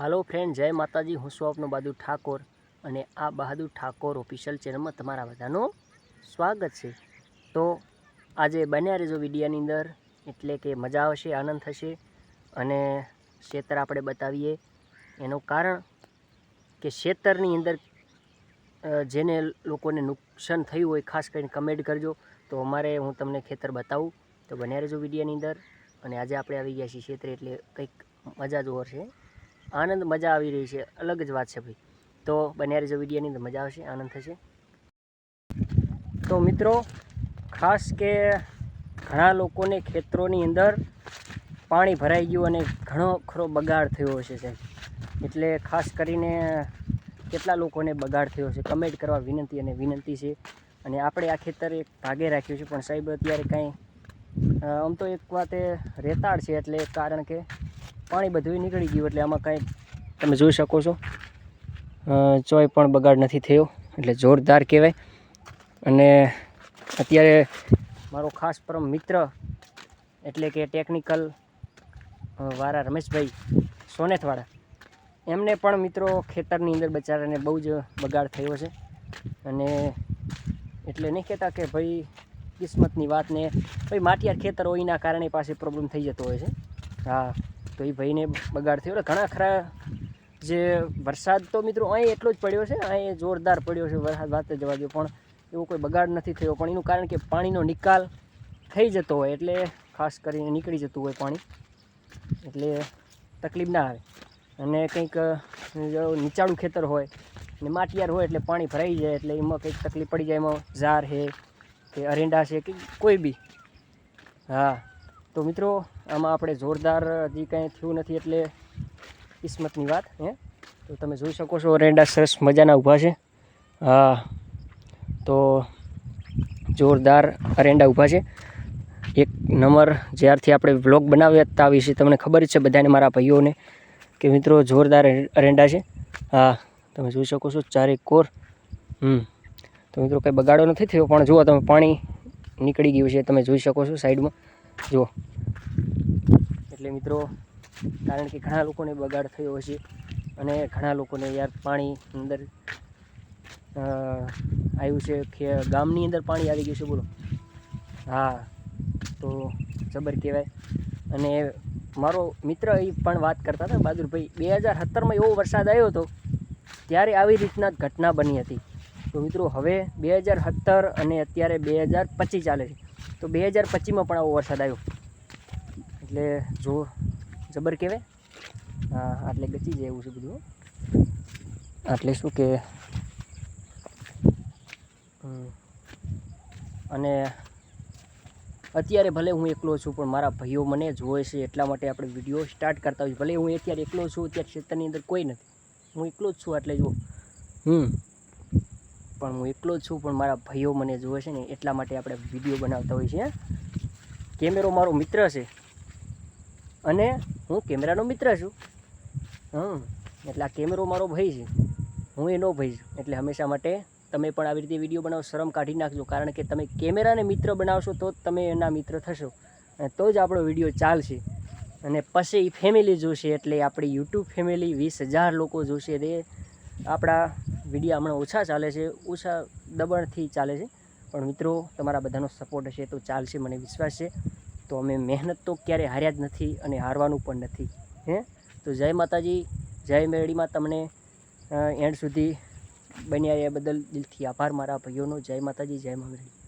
હાલો friend જય માતાજી, હું છું આપનો બહાદુર ઠાકોર અને આ બહાદુર ઠાકોર ઓફિશિયલ ચેનલમાં તમારા બધાનું સ્વાગત છે. તો આજે બન્યા રહેજો વિડીયાની અંદર, એટલે કે મજા આવશે, આનંદ થશે અને શેતર આપણે બતાવીએ. એનું કારણ કે શેતરની અંદર જેને લોકોને નુકસાન થયું હોય, ખાસ કરીને કમેન્ટ કરજો. તો અમારે હું તમને ખેતર બતાવું. તો બન્યા રહેજો વિડીયાની અંદર અને આજે આપણે આવી ગયા છીએ ખેતરે એટલે કંઈક મજા જોર છે. આનંદ, મજા આવી રહી છે. અલગ જ વાત છે ભાઈ. તો બન્યા રહેજો વિડીયોની અંદર મજા આવશે, આનંદ થશે. તો મિત્રો, ખાસ કે ઘણા લોકોને ખેતરોની અંદર પાણી ભરાઈ ગયું અને ઘણો ખરો બગાડ થયો હશે સાહેબ. એટલે ખાસ કરીને કેટલા લોકોને બગાડ થયો છે કમેન્ટ કરવા વિનંતી અને વિનંતી છે. અને આપણે આ ખેતર એક ભાગે રાખ્યું છે, પણ સાહેબ અત્યારે કાંઈ આમ તો એક વાતે રેતાળ છે, એટલે કારણ કે પાણી બધું નીકળી ગયું એટલે આમાં કાંઈ તમે જોઈ શકો છો. ચોય પણ બગાડ નથી થયો, એટલે જોરદાર કહેવાય. અને અત્યારે મારો ખાસ પરમ મિત્ર, એટલે કે ટેકનિકલ વાળા રમેશભાઈ સોનેથવાળા, એમને પણ મિત્રો ખેતરની અંદર બચારાને બહુ જ બગાડ થયો છે. અને એટલે નહીં કહેતા કે ભાઈ કિસ્મતની વાત ને ભાઈ માટિયાર ખેતર હોય એના કારણે પાસે પ્રોબ્લેમ થઈ જતો હોય છે. હા. તો એ ભાઈને બગાડ થયો. એટલે ઘણા ખરા જે વરસાદ તો મિત્રો અહીં એટલો જ પડ્યો છે. અહીં જોરદાર પડ્યો છે વરસાદ વાત જવા દો પણ એવો કોઈ બગાડ નથી થયો. પણ એનું કારણ કે પાણીનો નિકાલ થઈ જતો હોય એટલે ખાસ કરીને નીકળી જતું હોય પાણી. એટલે તકલીફ ના આવે. અને કંઈક નીચાળું ખેતર હોય ને માટિયાર હોય એટલે પાણી ભરાઈ જાય. એટલે એમાં કંઈક તકલીફ પડી જાય. એમાં ઝાર છે કે અરેંડા છે કે કોઈ બી. હા. તો મિત્રો, આમાં આપણે જોરદાર હજી કાંઈ થયું નથી એટલે કિસ્મતની વાત, હે? તો તમે જોઈ શકો છો અરેંડા સરસ મજાના ઊભા છે. હા, તો જોરદાર અરેંડા ઊભા છે. એક નંબર જ્યારથી આપણે વ્લોગ બનાવ્યા હતા વિશે તમને ખબર છે બધાને, મારા ભાઈઓને, કે મિત્રો જોરદાર અરેંડા છે. હા, તમે જોઈ શકો છો, ચારે કોર. હમ, તો મિત્રો, કંઈ બગાડો નથી થયો, પણ જુઓ તમે, પાણી નીકળી ગયું છે, તમે જોઈ શકો છો સાઈડમાં. જુઓ. એટલે મિત્રો, કારણ કે ઘણા લોકોને બગાડ થયો હશે અને ઘણા લોકોને યાર પાણી અંદર આવ્યું છે કે ગામની અંદર પાણી આવી ગયું છે, બોલો. હા, તો જબર કહેવાય. અને મારો મિત્ર એ પણ વાત કરતા હતા, બહાદુરભાઈ, બે હજાર સત્તરમાં એવો વરસાદ આવ્યો હતો, ત્યારે આવી રીતના ઘટના બની હતી. તો મિત્રો, હવે બે હજાર સત્તર અને અત્યારે બે હજાર પચીસ ચાલે છે. તો બે હજાર પચીસમાં પણ આવો વરસાદ આવ્યો. એટલે જો જબર કહેવાય? હા, આટલે ગચી જાય એવું છે બધું આટલે શું કે? અને અત્યારે ભલે હું એકલો છું, પણ મારા ભાઈઓ મને જોવે છે એટલા માટે આપણે વીડિયો સ્ટાર્ટ કરતા હોઈએ. ભલે હું અત્યારે એકલો છું, અત્યારે ક્ષેત્રની અંદર કોઈ નથી. હું એકલો જ છું એટલે જો હમ. પણ હું એકલો છું, પણ મારા ભાઈઓ મને જોવે છે ને, એટલા માટે આપણે વીડિયો બનાવતા હોઈએ છીએ. કેમેરો મારો મિત્ર છે. અને હું કેમેરાનો મિત્ર છું. હમ, એટલે આ કેમેરો મારો ભાઈ છે. હું એનો ભાઈ છું. એટલે હંમેશા માટે તમે પણ આવી રીતે વીડિયો બનાવો, શરમ કાઢી નાખજો. કારણ કે તમે કેમેરાને મિત્ર બનાવશો તો જ તમે એના મિત્ર થશો. અને તો જ આપણો વીડિયો ચાલશે. અને પછી એ ફેમિલી જોશે, એટલે આપણી યુટ્યુબ ફેમિલી વીસ હજાર લોકો જોશે તે આપણા વીડિયો હમણાં ઓછા ચાલે છે, ઓછા દબાણથી ચાલે છે. પણ મિત્રો, તમારા બધાનો સપોર્ટ હશે તો ચાલશે, મને વિશ્વાસ છે. તો અમે મહેનત તો ક્યારેય હાર્યા જ નથી અને હારવાનું પણ નથી, હે? તો જય માતાજી, જય મેળીમાં તમને એન્ડ સુધી બન્યા એ બદલ દિલથી આભાર મારા ભાઈઓનો. જય માતાજી, જય મા મેરડી